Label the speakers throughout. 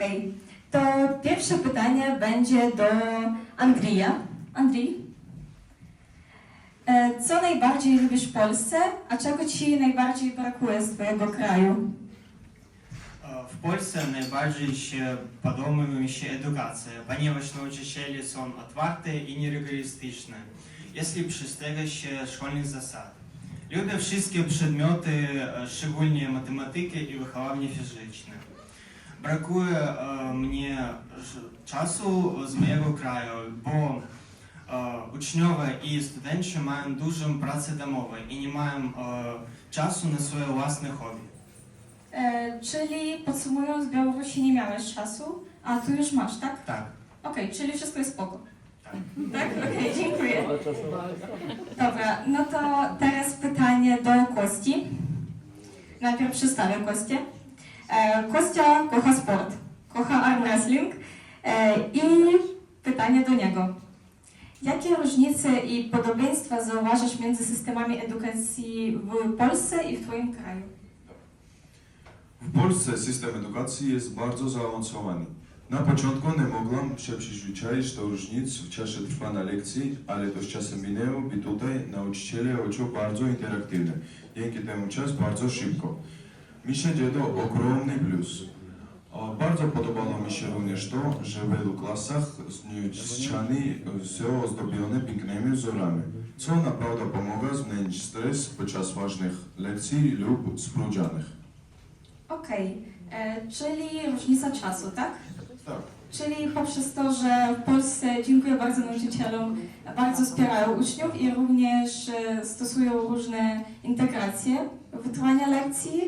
Speaker 1: Okej, to pierwsze pytanie będzie do Andrija. Andrii, e, co najbardziej lubisz w Polsce, a czego ci najbardziej brakuje z twojego kraju?
Speaker 2: E, W Polsce najbardziej się podoba mi się edukacja, ponieważ nauczyciele są otwarte i nierygorystyczne, jeśli przestrzega się szkolnych zasad. Lubię wszystkie przedmioty, e, szczególnie matematykę i wychowanie fizyczne. Brakuje e, mnie czasu z mojego kraju, bo e, uczniowie i studenci mają dużą pracę domową i nie mają e, czasu na swoje własne hobby.
Speaker 1: E, czyli podsumując, w Białorusi nie miałeś czasu, a tu już masz, tak?
Speaker 2: Tak.
Speaker 1: Okej, czyli wszystko jest spoko.
Speaker 2: Tak.
Speaker 1: Tak? Okej, dziękuję. Dobra, no to teraz pytanie do Kości. Najpierw przedstawię Kostię. E, Kostia kocha sport, kocha arm wrestling e, i pytanie do niego. Jakie różnice i podobieństwa zauważasz między systemami edukacji w Polsce i w Twoim kraju?
Speaker 3: W Polsce system edukacji jest bardzo zaawansowany. Na początku nie mogłam się przyzwyczaić do różnic w czasie trwania lekcji, ale to z czasem minęło i tutaj nauczyciele uczą bardzo interaktywnie. Dzięki temu czas bardzo szybko. Myślę, że to ogromny plus. Bardzo podobało mi się również to, że w wielu klasach ściany są ozdobione pięknymi wzorami, co naprawdę pomaga zmniejszyć stres podczas ważnych lekcji lub sprawdzianych.
Speaker 1: Okej, e, czyli różnica czasu, tak?
Speaker 3: Tak.
Speaker 1: Czyli poprzez to, że w Polsce dziękuję bardzo nauczycielom, bardzo wspierają uczniów i również e, stosują różne integracje w trwania lekcji,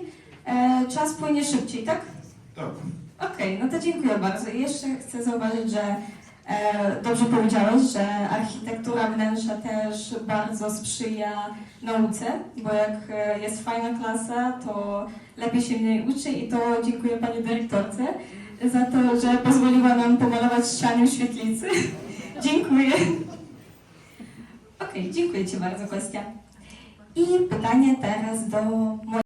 Speaker 1: e, czas płynie szybciej, tak?
Speaker 3: Tak.
Speaker 1: Okej, no to dziękuję bardzo. I jeszcze chcę zauważyć, że e, dobrze powiedziałeś, że architektura wnętrza też bardzo sprzyja nauce, bo jak e, jest fajna klasa, to lepiej się mniej uczy i to dziękuję Pani Dyrektorce za to, że pozwoliła nam pomalować ściany w świetlicy. dziękuję. Okej, dziękuję Ci bardzo, Kostia. I pytanie teraz do mojej